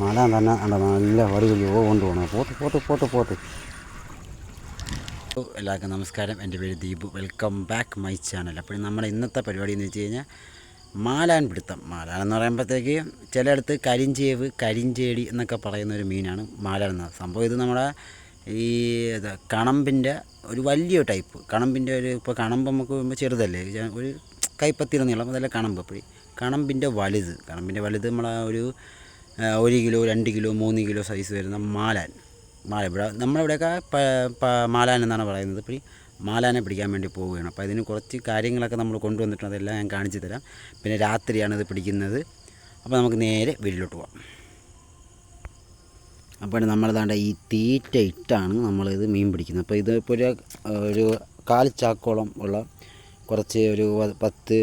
മാലാൻ തന്നെ അല്ല നല്ല വടികളിൽ ഓ കൊണ്ടുപോകണം പോട്ട് പോട്ട് പോട്ട് പോട്ട് എല്ലാവർക്കും നമസ്കാരം. എന്റെ പേര് Deepu. Welcome back my channel. അപ്പോൾ നമ്മുടെ ഇന്നത്തെ പരിപാടി എന്ന് വെച്ച് കഴിഞ്ഞാൽ മാലാൻ പിടുത്തം. മാലാൻ എന്ന് പറയുമ്പോഴത്തേക്ക് ചിലയിടത്ത് കരിഞ്ചേവ് കരിഞ്ചേടി എന്നൊക്കെ പറയുന്ന ഒരു മീനാണ് മാലാൻ എന്ന സംഭവം. ഇത് നമ്മുടെ ഈ കണമ്പിന്റെ ഒരു വലിയ ടൈപ്പ്. കണമ്പിന്റെ ഒരു ഇപ്പോൾ കണമ്പ് നമുക്ക് വരുമ്പോൾ ചെറുതല്ലേ? ഒരു കൈപ്പത്തിയുടെ നീളം അതല്ല കണമ്പ്. അപ്പോൾ കണമ്പിന്റെ വലുത് കണമ്പിന്റെ വലുത് നമ്മളെ ഒരു ഒരു കിലോ രണ്ട് കിലോ മൂന്ന് കിലോ സൈസ് വരുന്ന മാലാൻ. മാല ഇവിടെ നമ്മളിവിടെയൊക്കെ മാലാൻ എന്നാണ് പറയുന്നത്. ഇപ്പം ഈ മാലാനെ പിടിക്കാൻ വേണ്ടി പോവുകയാണ്. അപ്പോൾ അതിന് കുറച്ച് കാര്യങ്ങളൊക്കെ നമ്മൾ കൊണ്ടുവന്നിട്ടുണ്ട്. അതെല്ലാം ഞാൻ കാണിച്ചു തരാം. പിന്നെ രാത്രിയാണ് ഇത് പിടിക്കുന്നത്. അപ്പോൾ നമുക്ക് നേരെ വീട്ടിലോട്ട് പോവാം. അപ്പോൾ നമ്മൾ ദാണ്ട ഈ തീറ്റ ഇട്ടാണ് നമ്മളിത് മീൻ പിടിക്കുന്നത്. അപ്പോൾ ഇത് ഇപ്പോൾ ഒരു ഒരു കാൽ ചാക്കോളം ഉള്ള കുറച്ച് ഒരു പത്ത്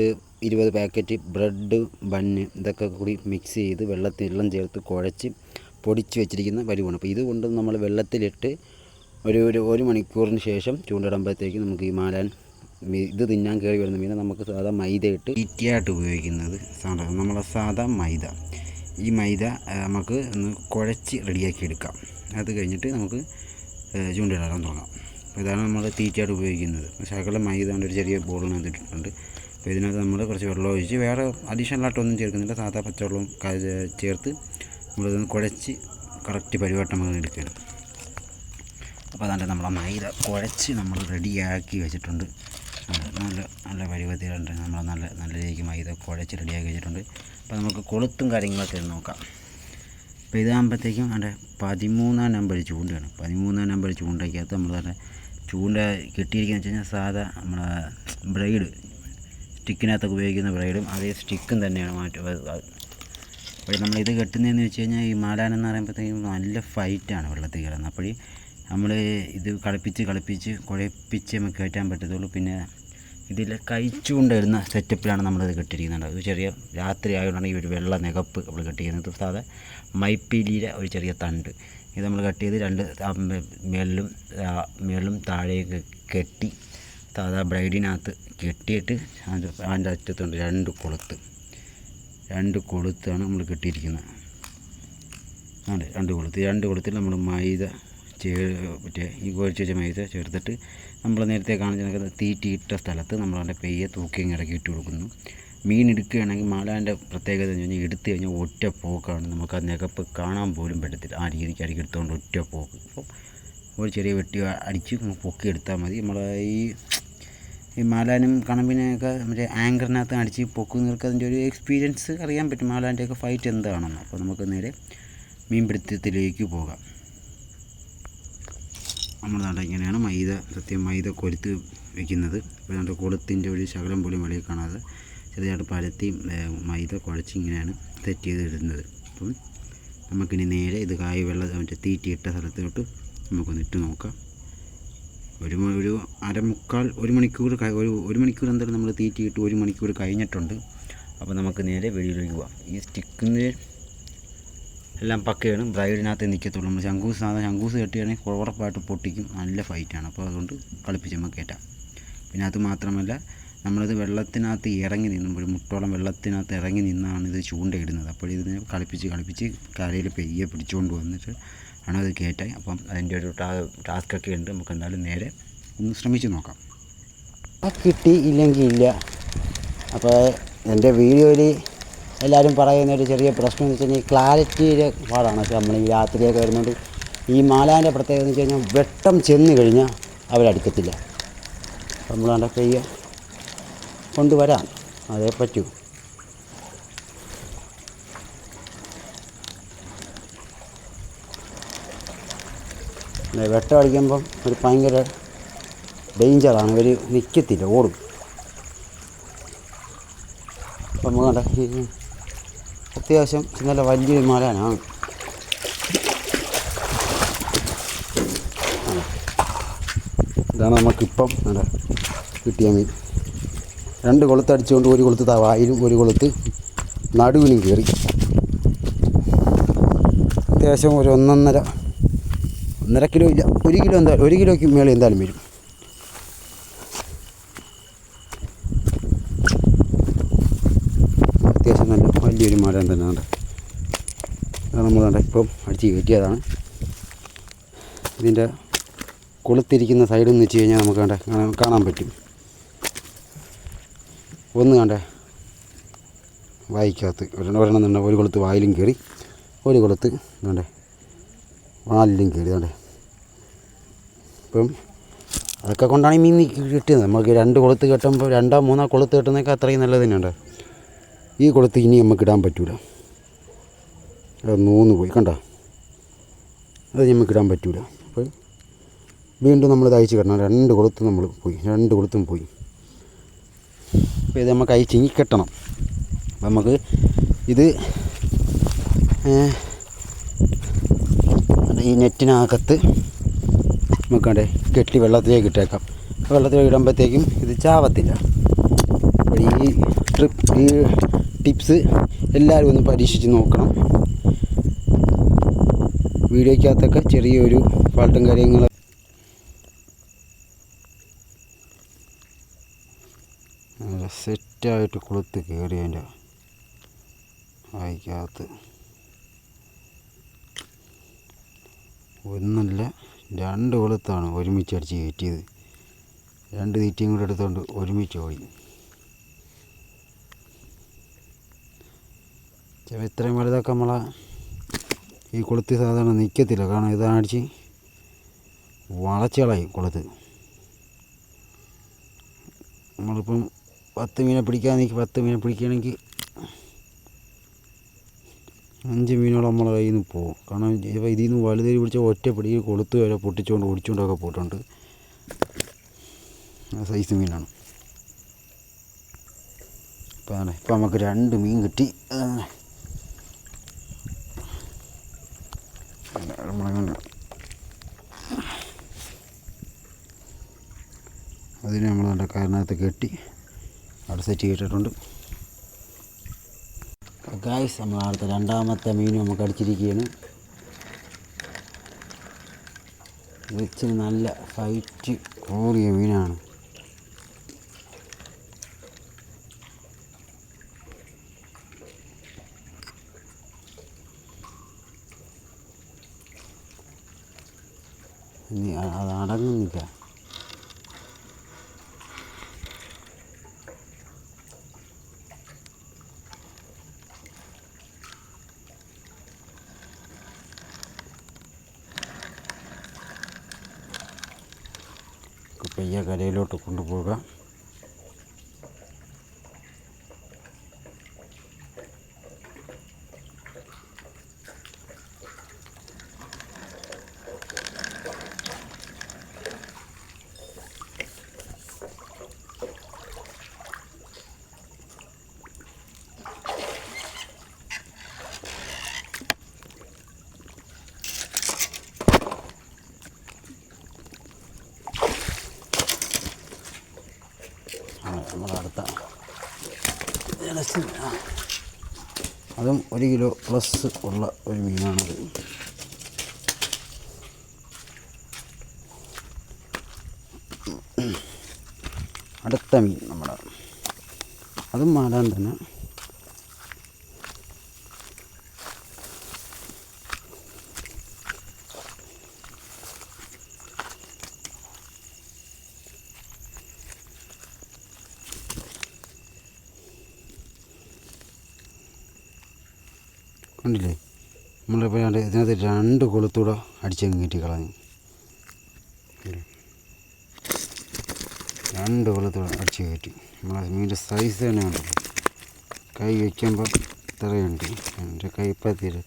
ഇരുപത് പാക്കറ്റ് ബ്രെഡ് ബണ്ണ് ഇതൊക്കെ കൂടി മിക്സ് ചെയ്ത് വെള്ളത്തിൽ വെള്ളം ചേർത്ത് കുഴച്ച് പൊടിച്ച് വെച്ചിരിക്കുന്ന പരിവാണ്. അപ്പോൾ ഇത് കൊണ്ട് നമ്മൾ വെള്ളത്തിലിട്ട് ഒരു ഒരു ഒരു മണിക്കൂറിന് ശേഷം ചൂണ്ടിടുമ്പോഴത്തേക്ക് നമുക്ക് ഈ മാലാൻ ഇത് തിന്നാൻ കയറി വരുന്ന മീനെ നമുക്ക് സാധാ മൈദ ഇട്ട് ഈറ്റിയായിട്ട് ഉപയോഗിക്കുന്നത് സാധാരണ നമ്മളെ സാധാ മൈദ. ഈ മൈദ നമുക്ക് ഒന്ന് കുഴച്ച് റെഡിയാക്കി എടുക്കാം. അത് കഴിഞ്ഞിട്ട് നമുക്ക് ചൂണ്ടിടാൻ തുടങ്ങാം. ഇതാണ് നമ്മൾ തീറ്റയായിട്ട് ഉപയോഗിക്കുന്നത്. ശകലം മൈദ ഒരു ചെറിയ ബോളിനകത്ത് ഇട്ടിട്ടുണ്ട്. അപ്പോൾ ഇതിനകത്ത് നമ്മൾ കുറച്ച് വെള്ളം ഒഴിച്ച് വേറെ അഡീഷണലായിട്ടൊന്നും ചേർക്കുന്നില്ല. സാധാ പച്ചവെള്ളം ചേർത്ത് നമ്മളിതൊന്ന് കുഴച്ച് കറക്റ്റ് പരിവട്ടം അങ്ങനെ എടുക്കുകയാണ്. അപ്പോൾ അതാണ്ട് നമ്മളെ മൈദ കുഴച്ച് നമ്മൾ റെഡിയാക്കി വെച്ചിട്ടുണ്ട്. നല്ല- നല്ല പരുവത്തിലുണ്ട് നമ്മൾ നല്ല നല്ല രീതിക്ക് മൈദ കുഴച്ച് റെഡിയാക്കി വെച്ചിട്ടുണ്ട്. അപ്പോൾ നമുക്ക് കൊളുത്തും കാര്യങ്ങളൊക്കെ നോക്കാം. അപ്പോൾ ഇതാകുമ്പോഴത്തേക്കും അവിടെ പതിമൂന്നാം നമ്പർ ചൂണ്ടയാണ്. പതിമൂന്നാം നമ്പർ ചൂണ്ടയ്ക്കകത്ത് നമ്മൾ തന്നെ ചൂണ്ട കിട്ടിയിരിക്കുന്നത് വെച്ച് കഴിഞ്ഞാൽ സാധാ നമ്മളെ ബ്രൈഡ് സ്റ്റിക്കിനകത്തൊക്കെ ഉപയോഗിക്കുന്ന ബ്രൈഡും അതേ സ്റ്റിക്കും തന്നെയാണ് മാറ്റി അപ്പോൾ ഇത് കെട്ടുന്നതെന്ന് വെച്ച് കഴിഞ്ഞാൽ ഈ മാലാൻ എന്ന് പറയുമ്പോഴത്തേക്കും നല്ല ഫൈറ്റാണ് വെള്ളത്തിൽ കിടന്നത് അപ്പോൾ നമ്മൾ ഇത് കളിപ്പിച്ച് കളിപ്പിച്ച് കുഴപ്പിച്ച് നമുക്ക് കയറ്റാൻ പറ്റത്തുള്ളൂ. പിന്നെ ഇതിൽ കഴിച്ചുകൊണ്ടിരുന്ന സെറ്റപ്പിലാണ് നമ്മളിത് കെട്ടിയിരിക്കുന്നത്. ഒരു ചെറിയ രാത്രി ആയതുകൊണ്ടാണ് ഈ ഒരു വെള്ള നികപ്പ് നമ്മൾ കെട്ടിയിരിക്കുന്നത്. സാധാ മൈപ്പീലിയിലെ ഒരു ചെറിയ തണ്ട്. ഇത് നമ്മൾ കട്ട് ചെയ്ത് രണ്ട് മേളിലും മേളിലും താഴേക്ക് കെട്ടി സാധാ ബ്രൈഡിനകത്ത് കെട്ടിയിട്ട് അത് അതിന്റെ അറ്റത്തുണ്ട് രണ്ട് കൊളുത്ത്. രണ്ട് കൊളുത്താണ് നമ്മൾ കെട്ടിയിരിക്കുന്നത്. അതെ രണ്ട് കൊളുത്ത്. രണ്ട് കൊളുത്തിൽ നമ്മൾ മൈദ ചേ മറ്റേ ഈ കുഴച്ച് വെച്ച മൈദ ചേർത്തിട്ട് നമ്മൾ നേരത്തെ കാണിച്ച തീറ്റിയിട്ട സ്ഥലത്ത് നമ്മൾ അതിന്റെ പെയ്യെ തൂക്കി ഇറക്കി ഇട്ട് കൊടുക്കുന്നു. മീൻ എടുക്കുകയാണെങ്കിൽ മാലാന്റെ പ്രത്യേകത എന്ന് പറഞ്ഞാൽ എടുത്തു കഴിഞ്ഞാൽ ഒറ്റ പോക്കാണ്. നമുക്ക് ആ നികപ്പ് കാണാൻ പോലും പറ്റത്തില്ല. ആ രീതിക്ക് അടിക്കെടുത്തുകൊണ്ട് ഒറ്റ പോക്ക്. അപ്പോൾ ഒരു ചെറിയ വെട്ടി അടിച്ച് നമുക്ക് പൊക്കി എടുത്താൽ മതി. നമ്മളെ ഈ ഈ മാലാനും കണമ്പിനെയൊക്കെ മറ്റേ ആങ്കറിനകത്ത് അടിച്ച് പൊക്കുന്നവർക്ക് അതിന്റെ ഒരു എക്സ്പീരിയൻസ് അറിയാൻ പറ്റും. മാലാന്റെയൊക്കെ ഫൈറ്റ് എന്താണെന്ന്. അപ്പോൾ നമുക്ക് നേരെ മീൻപിടുത്തത്തിലേക്ക് പോകാം. നമ്മൾ നാട്ടിൽ ഇങ്ങനെയാണ് മൈദ സത്യം മൈദ കൊരുത്ത് വെക്കുന്നത്. അപ്പോൾ നമ്മുടെ കൊളുത്തിന്റെ ഒരു ശകലം പോലും വെളിയിൽ കാണാതെ ചെറുതായിട്ട് പരത്തി മൈദ കുഴച്ച് ഇങ്ങനെയാണ് സെറ്റ് ചെയ്ത് ഇടുന്നത് അപ്പം നമുക്കിനി നേരെ ഇത് കായ് വെള്ളം മറ്റേ തീറ്റിയിട്ട സ്ഥലത്തോട്ട് നമുക്കൊന്ന് ഇട്ട് നോക്കാം. ഒരു ഒരു അരമുക്കാൽ ഒരു മണിക്കൂർ ഒരു ഒരു മണിക്കൂർ എന്തായാലും നമ്മൾ തീറ്റിയിട്ട് ഒരു മണിക്കൂർ കഴിഞ്ഞിട്ടുണ്ട്. അപ്പോൾ നമുക്ക് നേരെ വെളിയിലേക്ക് പോവാം. ഈ സ്റ്റിക്കിന് എല്ലാം പക്കയാണ്. ബ്രൈഡിനകത്ത് നിൽക്കത്തുള്ളൂ നമ്മൾ ശങ്കൂസ് സാധാരണ ശങ്കൂസ് കെട്ടിയാണെങ്കിൽ ഉറപ്പായിട്ട് പൊട്ടിക്കും. നല്ല ഫൈറ്റാണ് അപ്പോൾ അതുകൊണ്ട് കളിപ്പിച്ച് നമുക്ക് കയറ്റാം പിന്നെ അത് മാത്രമല്ല നമ്മളിത് വെള്ളത്തിനകത്ത് ഇറങ്ങി നിന്നും ഒരു മുട്ടോളം വെള്ളത്തിനകത്ത് ഇറങ്ങി നിന്നാണ് ഇത് ചൂണ്ടയിടുന്നത്. അപ്പോൾ ഇതിനെ കളിപ്പിച്ച് കളിപ്പിച്ച് കരയിൽ പെയ്യെ പിടിച്ചുകൊണ്ട് വന്നിട്ട് ആണ് അത് കയറ്റാൻ അപ്പം അതിന്റെ ഒരു ടാസ്ക് ഒക്കെ ഉണ്ട്. നമുക്ക് എന്തായാലും നേരെ ഒന്ന് ശ്രമിച്ച് നോക്കാം. കിട്ടി ഇല്ലെങ്കിൽ ഇല്ല. അപ്പോൾ എന്റെ വീഡിയോയിൽ എല്ലാവരും പറയുന്ന ഒരു ചെറിയ പ്രശ്നം എന്ന് വെച്ച് കഴിഞ്ഞാൽ ക്ലാരിറ്റിയുടെ പാടാണ്. നമ്മൾ ഈ രാത്രിയൊക്കെ വരുന്നുണ്ട്. ഈ മാലാന്റെ പ്രത്യേകത എന്ന് വെച്ച് കഴിഞ്ഞാൽ വെട്ടം ചെന്ന് കഴിഞ്ഞാൽ അവരടുക്കത്തില്ല നമ്മൾ അതൊക്കെ കൊണ്ടുവരാം. അതേ പറ്റൂ. വെട്ടം അടിക്കുമ്പം ഒരു ഭയങ്കര ഡേഞ്ചറാണ് ഇവർ നിൽക്കത്തില്ല ഓടും. അപ്പം കണ്ട അത്യാവശ്യം നല്ല വലിയൊരു മലനാണ്. ഇതാണ് നമുക്കിപ്പം നല്ല കിട്ടിയ മീൻ. രണ്ട് കൊളുത്ത് അടിച്ചുകൊണ്ട് ഒരു കൊളുത്ത് താ വായിലും ഒരു കൊളുത്ത് നടുവിനും കയറി. അത്യാവശ്യം ഒരു ഒന്നൊന്നര ഒന്നര കിലോ ഇല്ല ഒരു കിലോ എന്താ ഒരു കിലോയ്ക്ക് മേളിൽ എന്തായാലും വരും. അത്യാവശ്യം നല്ല വലിയൊരു മരം തന്നെയാണ് നമ്മൾ കണ്ട ഇപ്പം അടിച്ച് കയറ്റിയതാണ്. ഇതിന്റെ കൊളുത്തിരിക്കുന്ന സൈഡിൽ നിന്ന് വെച്ച് കഴിഞ്ഞാൽ നമുക്ക് കണ്ട കാണാൻ- കാണാൻ പറ്റും. ഒന്ന് കണ്ട വായിക്കകത്ത് ഒരെണ്ണം ഒരെണ്ണം തന്നെ ഒരു കൊളുത്ത് വായിലും കയറി ഒരു കൊളുത്ത് കണ്ടേ വാലിലും കയറി കണ്ടേ. ഇപ്പം അതൊക്കെ കൊണ്ടാണ് ഈ മീൻ കിട്ടിയത്. നമുക്ക് രണ്ട് കൊളുത്ത് കെട്ടുമ്പോൾ രണ്ടോ മൂന്നോ കൊളുത്ത് കെട്ടുന്നതൊക്കെ അത്രയും നല്ലത് തന്നെയുണ്ട്. ഈ കൊളുത്ത് ഇനി നമുക്ക് ഇടാൻ പറ്റൂല. അത് നൂന്ന് പോയി. കണ്ടോ? അത് നമുക്ക് ഇടാൻ പറ്റൂല. അപ്പോൾ വീണ്ടും നമ്മൾ ഇത് അയച്ച് കിട്ടണം. രണ്ട് കൊളുത്തും നമ്മൾ പോയി. രണ്ട് കൊളുത്തും പോയി. അപ്പോൾ ഇത് നമുക്ക് അയച്ച് ഇനി കെട്ടണം. അപ്പം നമുക്ക് ഇത് ഈ നെറ്റിനകത്ത് നമുക്ക് കണ്ടേ കെട്ടി വെള്ളത്തിലേക്ക് ഇട്ടേക്കാം. വെള്ളത്തിലേക്ക് ഇടുമ്പോഴത്തേക്കും ഇത് ചാവത്തില്ല. അപ്പോൾ ഈ ട്രിപ്പ് ഈ ടിപ്സ് എല്ലാവരും ഒന്ന് പരീക്ഷിച്ച് നോക്കണം. വീഡിയോയ്ക്കകത്തൊക്കെ ചെറിയൊരു ഫാൾട്ടും കാര്യങ്ങളും സെറ്റായിട്ട് കൊളുത്ത് കയറി അതിന്റെ വായിക്കകത്ത്. ഒന്നല്ല രണ്ട് കൊളുത്താണ് ഒരുമിച്ച് അടിച്ച് കയറ്റിയത്. രണ്ട് തീറ്റയും കൂടെ എടുത്തുകൊണ്ട് ഒരുമിച്ച് ഓടി. ചില ഇത്രയും വലുതൊക്കെ നമ്മളെ ഈ കൊളുത്ത് സാധാരണ നിൽക്കത്തില്ല കാരണം ഇതാണ് അടിച്ച് വളച്ചളായി കൊളുത്ത്. നമ്മളിപ്പം പത്ത് മീനെ പിടിക്കാൻ നിൽക്കി പത്ത് മീനെ പിടിക്കുകയാണെങ്കിൽ അഞ്ച് മീനോളം നമ്മളെ കയ്യിൽ നിന്ന് പോകും കാരണം ഇപ്പോൾ ഇതിൽ നിന്ന് വലുതേരി പിടിച്ച ഒറ്റ പിടി കൊളുത്ത് വരെ പൊട്ടിച്ചുകൊണ്ട് ഓടിച്ചുകൊണ്ടൊക്കെ പോയിട്ടുണ്ട്. ആ സൈസ് മീനാണ്. ഇപ്പം അങ്ങനെ ഇപ്പം നമുക്ക് രണ്ട് മീൻ കിട്ടി. നമ്മളങ്ങനെ അതിനെ നമ്മൾ കാരണത്ത് കെട്ടി അവിടെ സെറ്റ് ചെയ്തിട്ടുണ്ട്. ഗായ്സ് നമ്മൾ അടുത്ത രണ്ടാമത്തെ മീൻ നമുക്ക് അടിച്ചിരിക്കുകയാണ്. വെച്ച് നല്ല ഫൈറ്റ് കൂറിയ മീനാണ് അത് അടങ്ങുന്നില്ല. പയ്യ കരയിലോട്ട് കൊണ്ടുപോകാം നമ്മുടെ അടുത്ത അതും ഒരു കിലോ പ്ലസ് ഉള്ള ഒരു മീനാണത്. അടുത്ത മീൻ നമ്മുടെ അതും മാലാൻ തന്നെ. കണ്ടില്ലേ? നമ്മളിപ്പോൾ രണ്ട് ഇതിനകത്ത് രണ്ട് കൊളുത്തൂടെ അടിച്ചങ്ങ് കയറ്റി കളഞ്ഞു. രണ്ട് കൊളുത്തൂടെ അടിച്ച് കയറ്റി. നമ്മളെ മീന്റെ സൈസ് തന്നെ കണ്ടല്ലോ കൈ വയ്ക്കുമ്പോൾ ഇത്രയുണ്ട്. എന്റെ കൈ ഇപ്പം തീരെ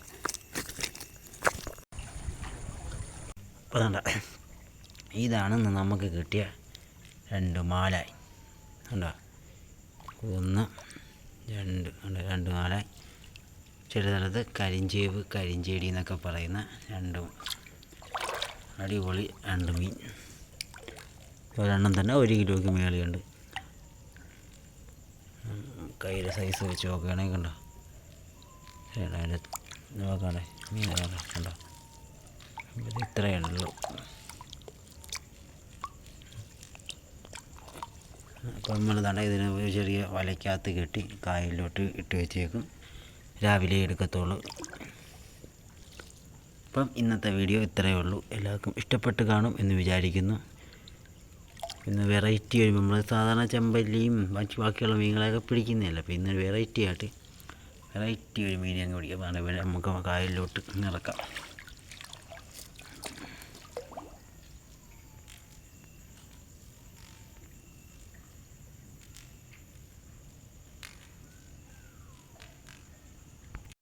ഇതാണ് നമുക്ക് കിട്ടിയ രണ്ട് മാലായി. കണ്ടോ? ഒന്ന് രണ്ട് രണ്ട് മാലായി. ചില സ്ഥലത്ത് കരിഞ്ചേവ് കരിഞ്ചേടി എന്നൊക്കെ പറയുന്ന രണ്ടും അടിപൊളി രണ്ട് മീൻ. ഒരെണ്ണം തന്നെ ഒരു കിലോയ്ക്ക് മേളിയുണ്ട് കയ്യിലെ സൈസ് വെച്ച് നോക്കുകയാണെങ്കിൽ കണ്ടോ? അതിന്റെ നോക്കണേ മീൻ കണ്ടോ? ഇത്രയേ ഉള്ളൂ. അപ്പോൾ നമ്മൾ തണ്ട ഇതിന് ചെറിയ വലയ്ക്കകത്ത് കെട്ടി കായലിലോട്ട് ഇട്ട് വെച്ചേക്കും. രാവിലെ എടുക്കത്തുള്ളൂ. അപ്പം ഇന്നത്തെ വീഡിയോ ഇത്രയേ ഉള്ളൂ. എല്ലാവർക്കും ഇഷ്ടപ്പെട്ട് കാണും എന്ന് വിചാരിക്കുന്നു. ഇന്ന് വെറൈറ്റി വരുമ്പോൾ നമ്മൾ സാധാരണ ചെമ്പല്ലിയും ബാക്കി ബാക്കിയുള്ള മീനുകളെയൊക്കെ പിടിക്കുന്നതല്ല. അപ്പോൾ ഇന്ന് വെറൈറ്റി ആയിട്ട് വെറൈറ്റി ഒരു മീനെ അങ്ങ് പിടിക്കാം. നമുക്ക് കായലിലോട്ട് ഇറക്കാം